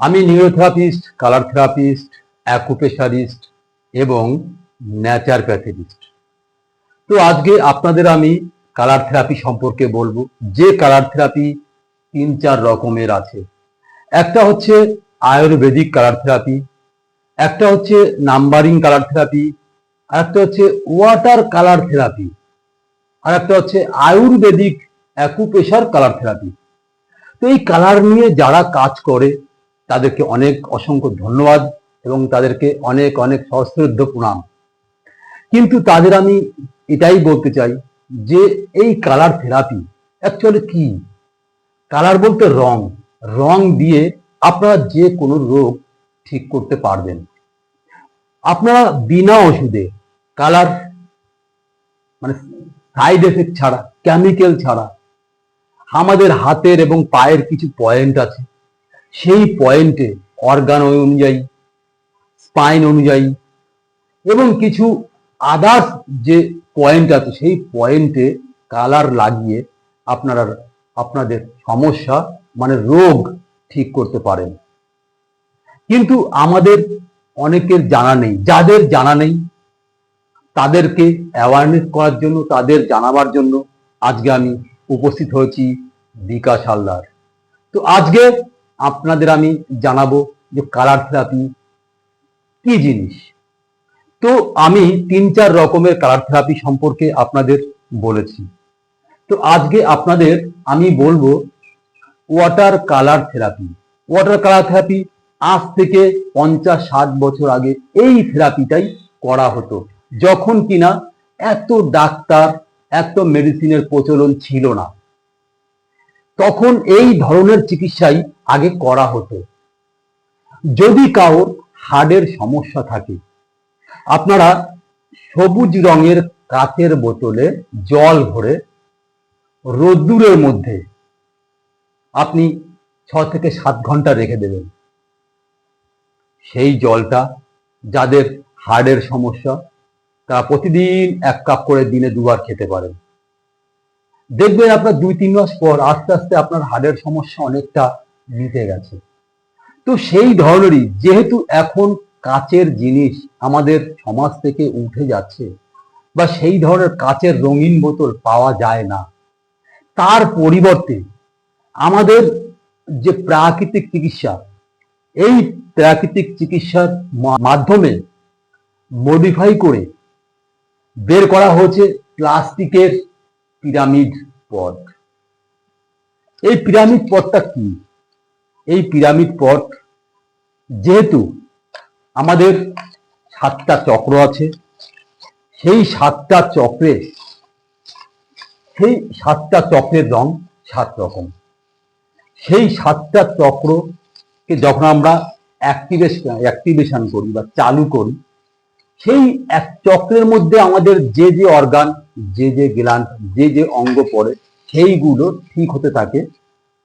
আমি নিউরোথেরাপিস্ট, colour therapist অ্যাকুপেশারিস্ট এবং ন্যাচারপ্যাথিস্ট তো আজকে আপনাদের আমি কালার থেরাপি সম্পর্কে বলব। যে কালার থেরাপি তিন চার রকমের আছে। একটা হচ্ছে আয়ুর্বেদিক কালার থেরাপি, একটা হচ্ছে নাম্বারিং কালার থেরাপি, আর একটা হচ্ছে ওয়াটার কালার থেরাপি, আর একটা হচ্ছে আয়ুর্বেদিক অ্যাকুপেশার কালার থেরাপি। তো এই কালার নিয়ে যারা কাজ করে, তাদেরকে অনেক অসংখ্য ধন্যবাদ এবং তাদেরকে অনেক অনেক সশ্রদ্ধ প্রণাম। কিন্তু তাদের আমি এটাই বলতে চাই যে এই কালার থেরাপি অ্যাকচুয়ালি কি? কালার বলতে রং। রং দিয়ে আপনারা যে কোনো রোগ ঠিক করতে পারবেন। আপনারা বিনা ওষুধে কালার মানে সাইড এফেক্ট ছাড়া কেমিক্যাল ছাড়া আমাদের হাতের এবং পায়ের কিছু পয়েন্ট আছে। সেই পয়েন্টে অর্গান অনুযায়ী স্পাইন অনুযায়ী এবং কিছু আদার্স যে পয়েন্ট আছে, সেই পয়েন্টে কালার লাগিয়ে আপনারা, আপনাদের সমস্যা মানে রোগ ঠিক করতে পারেন। কিন্তু আমাদের অনেকের জানা নেই, যাদের জানা নেই, তাদেরকে অ্যাওয়ারনেস করার জন্য, তাদের জানাবার জন্য আজকে আমি উপস্থিত হয়েছি বিকাশ হালদার। তো আজকে আপনাদের আমি জানাব যে কালার থেরাপি কি জিনিস? তো আমি তিন চার রকমের কালার থেরাপি সম্পর্কে আপনাদের বলেছি। তো আজকে আপনাদের আমি বলব water colour therapy. Water colour therapy আজ থেকে পঞ্চাশ ষাট বছর আগে এই থেরাপিটাই করা হতো। যখন কিনা এত ডাক্তার, এত মেডিসিনের প্রচলন ছিল না। তখন এই ধরনের চিকিৎসাই আগে করা হতো। যদি কারোর হার্টের সমস্যা থাকে, আপনারা সবুজ রঙের কাচের বোতলে জল ভরে রোদ্দুরের মধ্যে আপনি ছ থেকে সাত ঘণ্টা রেখে দেবেন। সেই জলটা যাদের হার্টের সমস্যা, তারা প্রতিদিন এক কাপ করে দিনে দুবার খেতে পারেন। দেখবেন আপনার দুই, তিন মাস পর আস্তে আস্তে আপনার হার্টের সমস্যা অনেকটা মিটে গেছে। তো সেই ধরনেরই যেহেতু এখন কাচের জিনিস আমাদের সমাজ থেকে উঠে যাচ্ছে বা সেই ধরনের কাচের রঙিন বোতল পাওয়া যায় না, তার পরিবর্তে আমাদের যে প্রাকৃতিক চিকিৎসা, এই প্রাকৃতিক চিকিৎসার মাধ্যমে মডিফাই করে বের করা হয়েছে প্লাস্টিকের পিরামিড পট এই পিরামিড পটটা কি? এই পিরামিড পট যেহেতু আমাদের সাতটা চক্র আছে, সেই সাতটা চক্রে, সেই সাতটা চক্রের রং সাত রকম। সেই সাতটা চক্রকে যখন আমরা অ্যাক্টিভেশন অ্যাক্টিভেশন করি বা চালু করি, সেই এক চক্রের মধ্যে আমাদের যে যে অর্গান যে যে গ্ল্যান্ড যে যে অঙ্গ পড়ে, সেইগুলো ঠিক হতে থাকে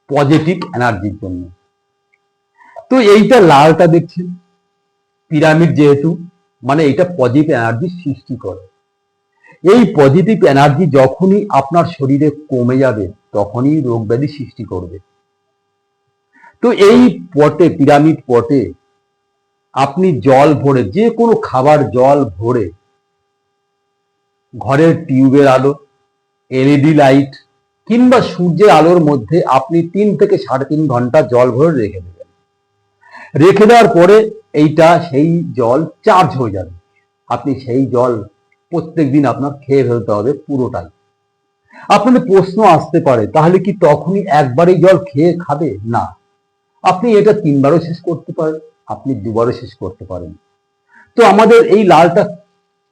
পজিটিভ এনার্জির জন্য। তো এইটা লালটা দেখছেন পিরামিড যেহেতু মানে এটা পজিটিভ এনার্জি সৃষ্টি করে। এই পজিটিভ এনার্জি যখনই আপনার শরীরে কমে যাবে, তখনই রোগ ব্যাধি সৃষ্টি করবে। তো এই পটে পিরামিড পটে, আপনি জল ভরে, যে কোনো খাবার জল ভরে ঘরের টিউবের আলো এলইডি লাইট কিংবা সূর্যের আলোর মধ্যে আপনি তিন থেকে সাড়ে তিন ঘণ্টা জল ভরে রেখে দেবেন। রেখে দেওয়ার পরে এইটা সেই জল চার্জ হয়ে যাবে। আপনি সেই জল প্রত্যেক দিন আপনার খেয়ে ফেলতে হবে পুরোটাই। আপনাদের প্রশ্ন আসতে পারে, তাহলে কি তখনই একবারই জল খেয়ে খাবে? না। আপনি এটা তিনবারও শেষ করতে পারেন, আপনি দুবারও শেষ করতে পারেন। তো আমাদের এই লালটা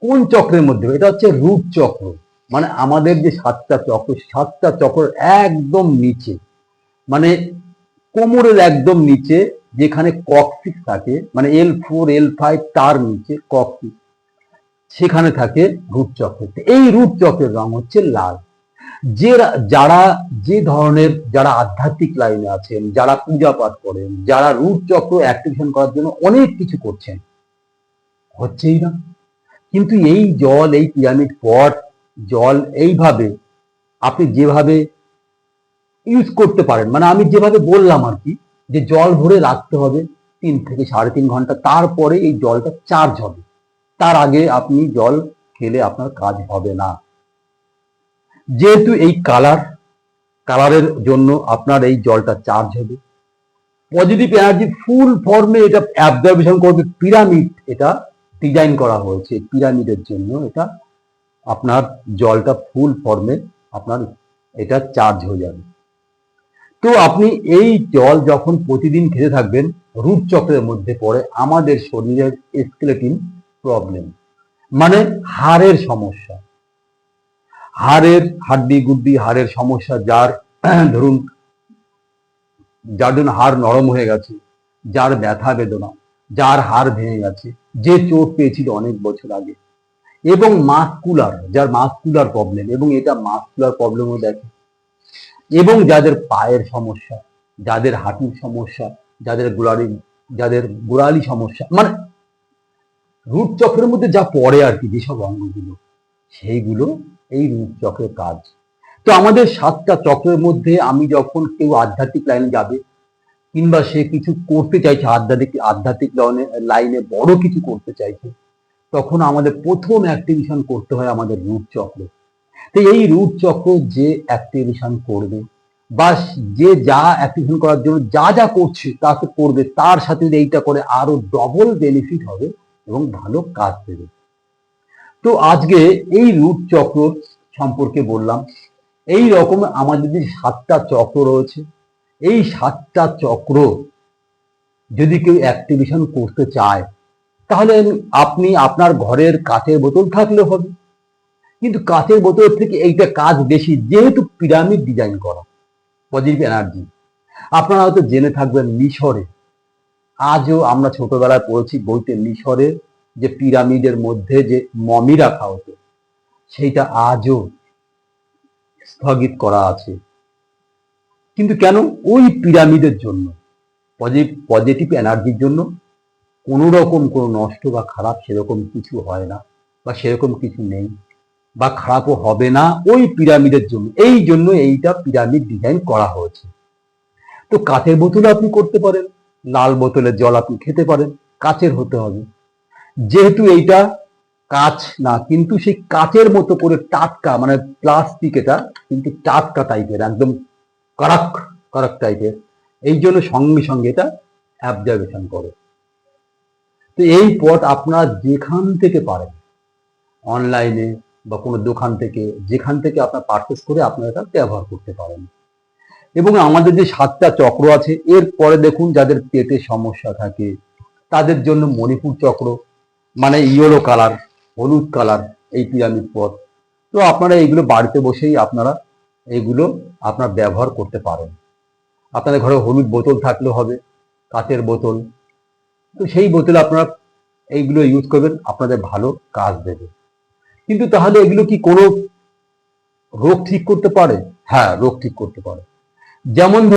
কোন চক্রের মধ্যে? এটা হচ্ছে রূপ চক্র। মানে আমাদের যে সাতটা চক্র সাতটা চক্র একদম নিচে। মানে কোমরের একদম নিচে, যেখানে ককসিক্স থাকে মানে এল ফোর এল ফাইভ তার নিচে ককসিক্স সেখানে থাকে রূপ রূপচক্র এই রূপচক্রের রং হচ্ছে লাল। যে যারা যে ধরনের, যারা আধ্যাত্মিক লাইনে আছেন, যারা পূজা পাঠ করেন, যারা রূপচক্র অ্যাক্টিভেশন করার জন্য অনেক কিছু করছেন, হচ্ছেই না। কিন্তু এই জল, এই পিরামিড পট, জল এইভাবে আপনি যেভাবে ইউজ করতে পারেন মানে আমি যেভাবে বললাম আর কি, যে জল ভরে রাখতে হবে তিন থেকে সাড়ে তিন ঘণ্টা, তারপরে এই জলটা চার্জ হবে। তার আগে আপনি জল খেলে আপনার কাজ হবে না। যেহেতু এই কালার কালারের জন্য আপনার এই জলটা চার্জ হবে। পজিটিভ এনার্জি ফুল ফর্মে এটা অ্যাবজর্বেশন করবে পিরামিড এটা ডিজাইন করা হয়েছে পিরামিডের জন্য। এটা আপনার জলটা ফুল ফর্মে আপনার এটা চার্জ হয়ে যাবে। তো আপনি এই জল যখন প্রতিদিন খেতে থাকবেন, রূপ চক্রের মধ্যে পড়ে আমাদের শরীরের স্কেলেটিন প্রবলেম মানে হাড়ের সমস্যা। হাড়ের, হাড্ডি গুড্ডি হাড়ের সমস্যা যার, ধরুন, যার জন্য হাড় নরম হয়ে গেছে, যার ব্যথা বেদনা। যার হাড় ভেঙে গেছে, যে চোট পেয়েছিল অনেক বছর আগে। এবং মাসকুলার যার মাসকুলার প্রবলেম এবং এটা মাসকুলার প্রবলেমও দেখে। এবং যাদের পায়ের সমস্যা, যাদের হাঁটুর সমস্যা, যাদের গোড়ালি যাদের গোড়ালি সমস্যা মানে রূপ চক্রের মধ্যে যা পড়ে আর কি, যেসব অঙ্গগুলো, সেইগুলো এই রূপ চক্রের কাজ। তো আমাদের সাতটা চক্রের মধ্যে আমি যখন কেউ আধ্যাত্মিক লাইনে যাবে কিংবা সে কিছু করতে চাইছে, আধ্যাত্মিক আধ্যাত্মিক লাইনে বড় কিছু করতে চাইছে, তখন আমাদের প্রথম অ্যাক্টিভেশন করতে হয় আমাদের রূপ চক্র। তো এই রূপ চক্র যে অ্যাক্টিভেশন করবে, বা যে যা অ্যাক্টিভেশন করার জন্য যা যা করছে তাকে করবে, তার সাথে এইটা করে আরও ডবল বেনিফিট হবে এবং ভালো কাজ দেবে। তো আজকে এই রূপ চক্র সম্পর্কে বললাম। এই রকম আমাদের যে সাতটা চক্র রয়েছে এই সাতটা চক্র যদি কেউ অ্যাক্টিভেশন করতে চায়, তাহলে আপনি আপনার ঘরের কাঁচের বোতল থাকলে হবে। কিন্তু কাঁচের বোতল থেকে এইটা কাজ বেশি, যেহেতু পিরামিড ডিজাইন করা পজিটিভ এনার্জি আপনারা হয়তো জেনে থাকবেন মিশরে। আজও আমরা ছোটবেলায় পড়েছি বইতে মিশরে যে পিরামিডের মধ্যে যে মমি রাখা হতো সেইটা আজও স্থগিত করা আছে। কিন্তু কেন? ওই পিরামিডের জন্য। পজিটিভ এনার্জির জন্য। কোনো রকম কোনো নষ্ট বা খারাপ সেরকম কিছু হয় না বা সেরকম কিছু নেই বা খারাপও হবে না। ওই পিরামিডের জন্য। এই জন্য এইটা পিরামিড ডিজাইন করা হয়েছে। তো কাঠের বোতলে আপনি করতে পারেন, লাল বোতলের জল আপনি খেতে পারেন, কাচের হতে হবে। যেহেতু এইটা কাচ না, কিন্তু সেই কাচের মতো করে টাটকা মানে প্লাস্টিক এটা, কিন্তু টাটকা টাইপের একদম কড়াক কড়াক টাইপের এই জন্য সঙ্গে সঙ্গে এটা অ্যাবজার্ভেশন করে। তো এই পথ আপনারা যেখান থেকে পারেন অনলাইনে বা কোনো দোকান থেকে, যেখান থেকে আপনার পারচেস করে আপনারা এটা ব্যবহার করতে পারেন। এবং আমাদের যে সাতটা চক্র আছে এর পরে দেখুন যাদের পেটের সমস্যা থাকে, তাদের জন্য মণিপুর চক্র মানে ইয়েলো কালার হলুদ কালার এই পিরামিড পথ। তো আপনারা এইগুলো বাড়িতে বসেই আপনারা এইগুলো আপনার ব্যবহার করতে পারেন। আপনাদের ঘরে হলুদ বোতল থাকলেও হবে, কাঁচের বোতল। তো সেই বোতলে আপনারা এইগুলো ইউজ করবেন, আপনাদের ভালো কাজ দেবে। কিন্তু তাহলে এগুলো কি কোনো রোগ ঠিক করতে পারে? হ্যাঁ রোগ ঠিক করতে পারে। যেমন